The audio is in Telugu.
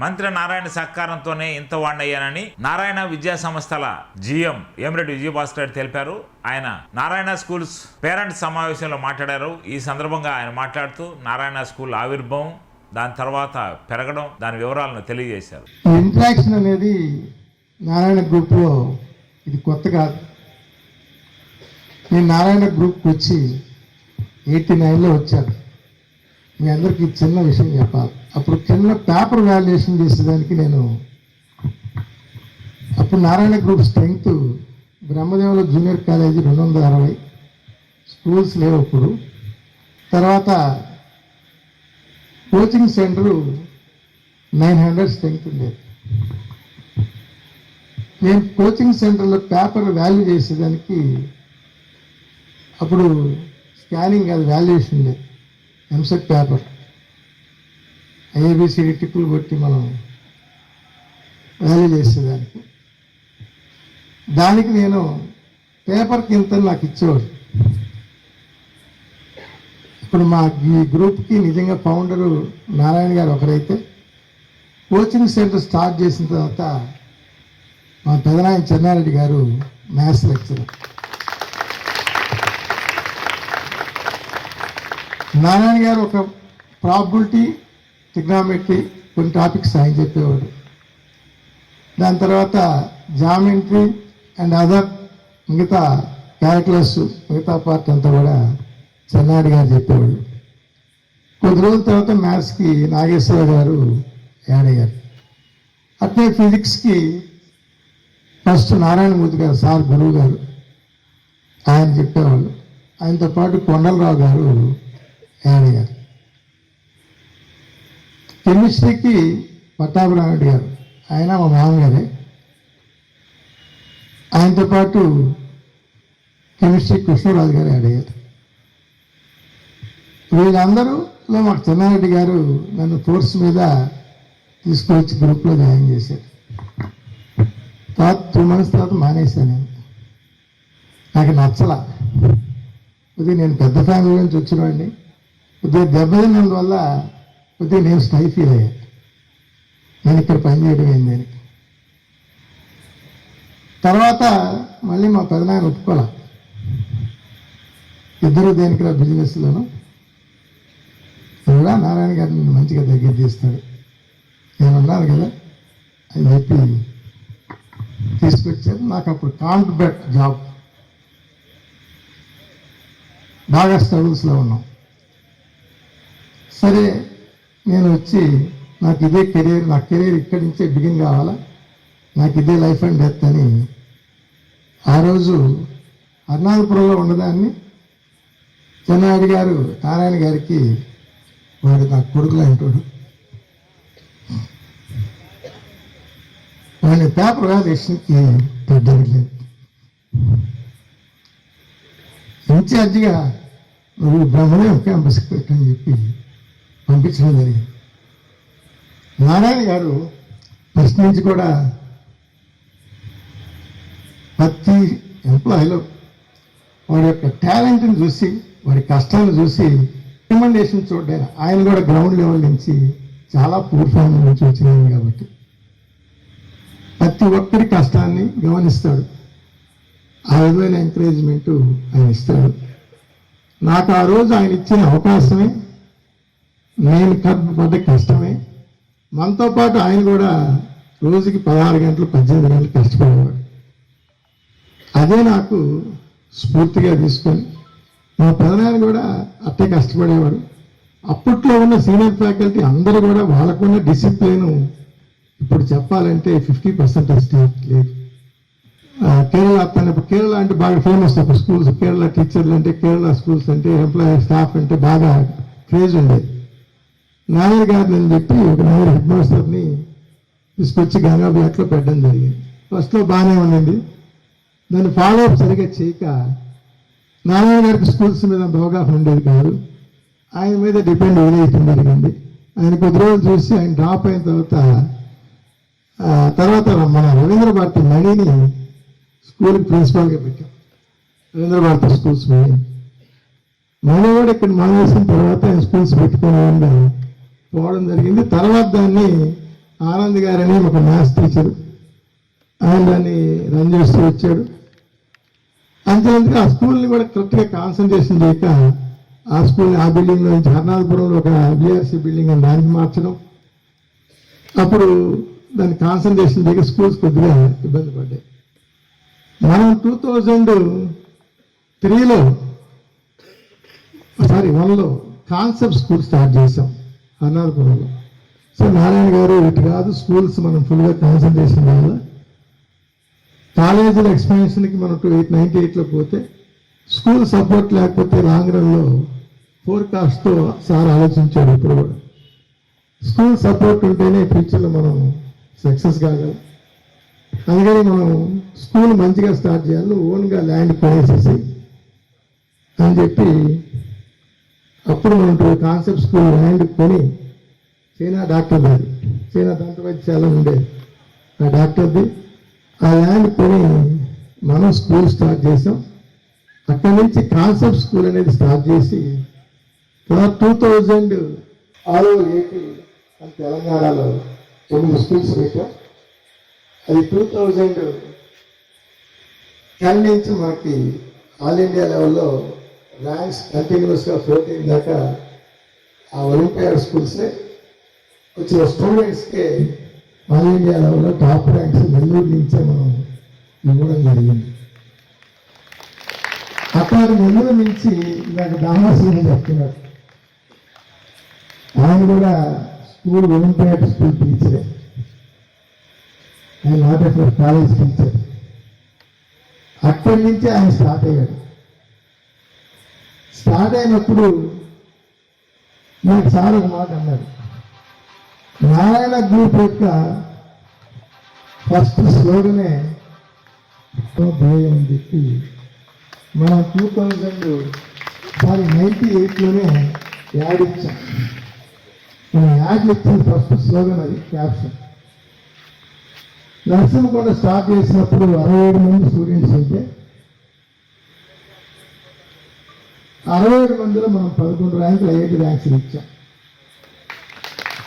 మంత్రి నారాయణ సహకారంతోనే ఇంత వాడినయ్యానని నారాయణ విద్యా సంస్థల జిఎం ఏమిరెడ్డి విజయభాస్కర్ రెడ్డి తెలిపారు. ఆయన నారాయణ స్కూల్స్ పేరెంట్స్ సమావేశంలో మాట్లాడారు. ఈ సందర్భంగా ఆయన మాట్లాడుతూ నారాయణ స్కూల్ ఆవిర్భావం దాని తర్వాత పెరగడం దాని వివరాలను తెలియజేశారు. ఇంట్రాక్షన్ అనేది నారాయణ గ్రూప్లో ఇది కొత్త కాదు. నేను నారాయణ గ్రూప్కి వచ్చి ఎయిటీ నైన్లో వచ్చాను మీ అందరికీ చిన్న విషయం చెప్పాలి. అప్పుడు చిన్న పేపర్ వాల్యుయేషన్ చేసేదానికి నేను అప్పుడు నారాయణ గ్రూప్ స్ట్రెంగ్త్ బ్రహ్మదేవుల జూనియర్ కాలేజీ రెండు వందల అరవై. స్కూల్స్ లేవు అప్పుడు. తర్వాత coaching centre nine hundred strength ఉండేది. నేను కోచింగ్ సెంటర్లో పేపర్ వాల్యూ చేసేదానికి అప్పుడు స్కానింగ్ అది వాల్యుయేషన్ ఉండేది. ఎంసెట్ పేపర్. ఏబిసిడి టిప్పులు కొట్టి మనం వ్యాల్యూ చేసేదానికి. దానికి నేను పేపర్కి ఇంత నాకు ఇచ్చేవాడు ఇప్పుడు మా ఈ గ్రూప్కి నిజంగా ఫౌండరు నారాయణ గారు ఒకరైతే కోచింగ్ సెంటర్ స్టార్ట్ చేసిన తర్వాత మా పెదనాయన చెన్నారెడ్డి గారు మ్యాథ్స్ లెక్చరర్. నారాయణ గారు ఒక ప్రాబిలిటీ ట్రిగ్నామెట్రీ కొన్ని టాపిక్స్ ఆయన చెప్పేవాడు. దాని తర్వాత జామెంట్రీ అండ్ అదర్ మిగతా క్యారెక్టర్స్ మిగతా పార్ట్ అంతా కూడా చెన్నాడి గారు చెప్పేవాడు. కొద్ది రోజుల తర్వాత మ్యాథ్స్కి నాగేశ్వర గారు యాడ్ అయ్యారు. అట్లే ఫిజిక్స్కి ఫస్ట్ నారాయణమూర్తి గారు సార్ గురువు గారు ఆయన చెప్పేవాళ్ళు. ఆయనతో పాటు కొండలరావు గారు యాడ్ అయ్యారు కెమిస్ట్రీకి పట్టాభిరాముడు గారు. ఆయన మా మామగారే. ఆయనతో పాటు కెమిస్ట్రీ కృష్ణరాజు గారు యాడ్ అయ్యారు వీళ్ళందరూలో మాకు చెన్నారెడ్డి గారు నన్ను ఫోర్స్ మీద తీసుకొచ్చి గ్రూప్లో జాయిన్ చేశారు. తర్వాత టూ మంత్స్ తర్వాత మానేశాను నేను. నాకు నచ్చల. అది నేను పెద్ద ఫ్యామిలీ నుంచి వచ్చినవాడిని కొద్దిగా దెబ్బతిన్నందువల్ల కొద్దిగా నేను స్టై ఫీల్ అయ్యా. నేను ఇక్కడ పని చేయడం అని తర్వాత మళ్ళీ మా పెదనాయన ఒప్పుకోలే. ఇద్దరు దేనికిరా బిజినెస్లోను. కూడా నారాయణ గారిని నిన్ను మంచిగా దగ్గర తీస్తాడు. నేను ఉన్నాను కదా అని చెప్పి తీసుకొచ్చారు నాకు అప్పుడు కాంట్రాక్ట్ జాబ్. బాగా స్ట్రగుల్స్లో ఉన్నాం. సరే నేను వచ్చి నాకు ఇదే కెరీర్ నా కెరీర్ ఇక్కడి నుంచే బిగిన్ కావాలా? నాకు ఇదే లైఫ్ అండ్ డెత్ అని. ఆ రోజు అరుణాచలపురంలో ఉన్నదాన్ని చెన్నాయుడు గారు నారాయణ గారికి వాడు నా కొడుకులు అంటాడు. వాడిని పేపర్ వాల్యుయేషన్కి పెట్టలేదు ఇన్ఛార్జిగా నువ్వు బ్రహ్మదేవ్ క్యాంపస్కి పెట్టని చెప్పి పంపించడం జరిగింది. నారాయణ గారు ఫస్ట్ నుంచి కూడా ప్రతి ఎంప్లాయీలో వాడి యొక్క టాలెంట్ని చూసి వాడి కష్టాన్ని చూసి రికమెండేషన్ చూడడానికి ఆయన కూడా గ్రౌండ్ లెవెల్ నుంచి చాలా పూర్ ఫ్యామిలీ నుంచి వచ్చినాయి కాబట్టి. ప్రతి ఒక్కరి కష్టాన్ని గమనిస్తాడు. ఆ విధమైన ఎంకరేజ్మెంటు ఆయన ఇస్తాడు. నాకు ఆ రోజు ఆయన ఇచ్చిన అవకాశమే నేను కడుపు కష్టమే. మనతో పాటు ఆయన కూడా రోజుకి పదహారు గంటలు పద్దెనిమిది గంటలు కష్టపడేవాడు. అదే నాకు స్ఫూర్తిగా తీసుకొని మా పెదనాయన కూడా అట్టే కష్టపడేవాడు. అప్పట్లో ఉన్న సీనియర్ ఫ్యాకల్టీ అందరూ కూడా వాళ్ళకున్న డిసిప్లిన్ ఇప్పుడు చెప్పాలంటే ఫిఫ్టీ పర్సెంట్ స్టేట్ లేదు కేరళ అతను కేరళ అంటే బాగా ఫేమస్ అప్పుడు స్కూల్స్ కేరళ టీచర్లు అంటే కేరళ స్కూల్స్ అంటే ఎంప్లాయీ స్టాఫ్ అంటే బాగా క్రేజ్ ఉండేది. నాయర్ గారిని అని చెప్పి ఒక నాయర్ హెడ్ మాస్టర్ని తీసుకొచ్చి గంగా బ్లాక్లో పెట్టడం జరిగింది. ఫస్ట్లో బాగానే ఉండింది దాన్ని ఫాలో అప్ సరిగ్గా చేయక నారాయణ గారికి స్కూల్స్ మీద అవగాహన ఉండేది కాదు. ఆయన మీద డిపెండ్ వదిలేయటం జరిగింది ఆయన కొద్ది రోజులు చూసి ఆయన డ్రాప్ అయిన తర్వాత తర్వాత మన రవీంద్ర భారతి మణిని స్కూల్కి ప్రిన్సిపాల్గా పెట్టాం. రవీంద్ర భారతి స్కూల్స్ మణి మణి కూడా ఇక్కడ మానేసిన తర్వాత ఆయన స్కూల్స్ పెట్టుకోవడం పోవడం జరిగింది. తర్వాత దాన్ని ఆనంద్ గారని ఒక మ్యాథ్స్ టీచర్ ఆయన దాన్ని రన్ చేస్తూ వచ్చాడు. అంతేందుకు ఆ స్కూల్ని కూడా కరెక్ట్గా కాన్సన్ట్రేషన్ చేయక ఆ స్కూల్ని ఆ బిల్డింగ్ నుంచి హర్నాథపురంలో ఒక బిఆర్సీ బిల్డింగ్ అని దానికి మార్చడం. అప్పుడు దాన్ని కాన్సన్ట్రేషన్ చేయక స్కూల్స్ కొద్దిగా ఇబ్బంది పడ్డాయి. మనం టూ థౌజండ్ త్రీలో సారీ వన్లో కాన్సెప్ట్ స్కూల్ స్టార్ట్ చేసాం హర్నాథపురంలో సో నారాయణ గారు ఇటు కాదు స్కూల్స్ మనం ఫుల్గా కాన్సన్ట్రేషన్ చేయాలి కాలేజీల ఎక్స్పాన్షన్కి మనం టూ ఎయిట్ నైన్టీ ఎయిట్లో పోతే స్కూల్ సపోర్ట్ లేకపోతే లాంగ్ రన్లో ఫోర్కాస్ట్తో సార్ ఆలోచించాడు ఇప్పుడు కూడా. స్కూల్ సపోర్ట్ ఉంటేనే ఫ్యూచర్లో మనం సక్సెస్ కాగలం. అందుకని మనం స్కూల్ మంచిగా స్టార్ట్ చేయాలి ఓన్గా ల్యాండ్ కొనేసేసి అని చెప్పి అప్పుడు మనం కాన్సెప్ట్ స్కూల్ ల్యాండ్ కొని చైనా డాక్టర్ అది చైనా దంత వైద్యశాల ఉండేది ఆ డాక్టర్ది ఆ ల్యాండ్ కొని మనం స్కూల్ స్టార్ట్ చేసాం అక్కడి నుంచి కాన్సెప్ట్ స్కూల్ అనేది స్టార్ట్ చేసి తర్వాత టూ థౌజండ్ ఆల్ ఓవర్ తెలంగాణలో తొమ్మిది స్కూల్స్ పెట్టాం. అది టూ థౌజండ్ టెన్ నుంచి మనకి ఆల్ ఇండియా లెవెల్లో ర్యాంక్స్ కంటిన్యూస్గా ఫోర్టీన్ దాకా ఆ ఒలింపియాడ్ స్కూల్సే వచ్చిన స్టూడెంట్స్కే ఆల్ ఇండియా లెవెల్లో టాప్ ర్యాంక్స్ నెల్లూరు నుంచే మనం ఇవ్వడం జరిగింది. అక్కడ నెల్లూరు నుంచి నాకు దామాశ్రీ చెప్తున్నారు. ఆయన కూడా స్కూల్ ఒలింపియాడ్ స్కూల్ టీచరే. ఆయన నాట్ కాలేజ్ టీచర్. అక్కడి నుంచి ఆయన స్టార్ట్ అయ్యాడు. స్టార్ట్ అయినప్పుడు నాకు సార్ ఒక మాట అన్నారు. నారాయణ గ్రూప్ యొక్క ఫస్ట్ స్లోగనే ధ్యేయం అని చెప్పి మనం టూ థౌజండ్ సారీ నైంటీ ఎయిట్లోనే యాడ్ ఇచ్చాం. మనం యాడ్ ఇచ్చిన ఫస్ట్ స్లోగన్ అది క్యాప్షన్. కూడా స్టార్ట్ చేసినప్పుడు అరవై ఏడు మంది స్టూడెంట్స్ ఉంటే అరవై ఏడు మందిలో మనం పదకొండు ర్యాంకులు ఐఐటి ర్యాంక్స్ ఇచ్చాం.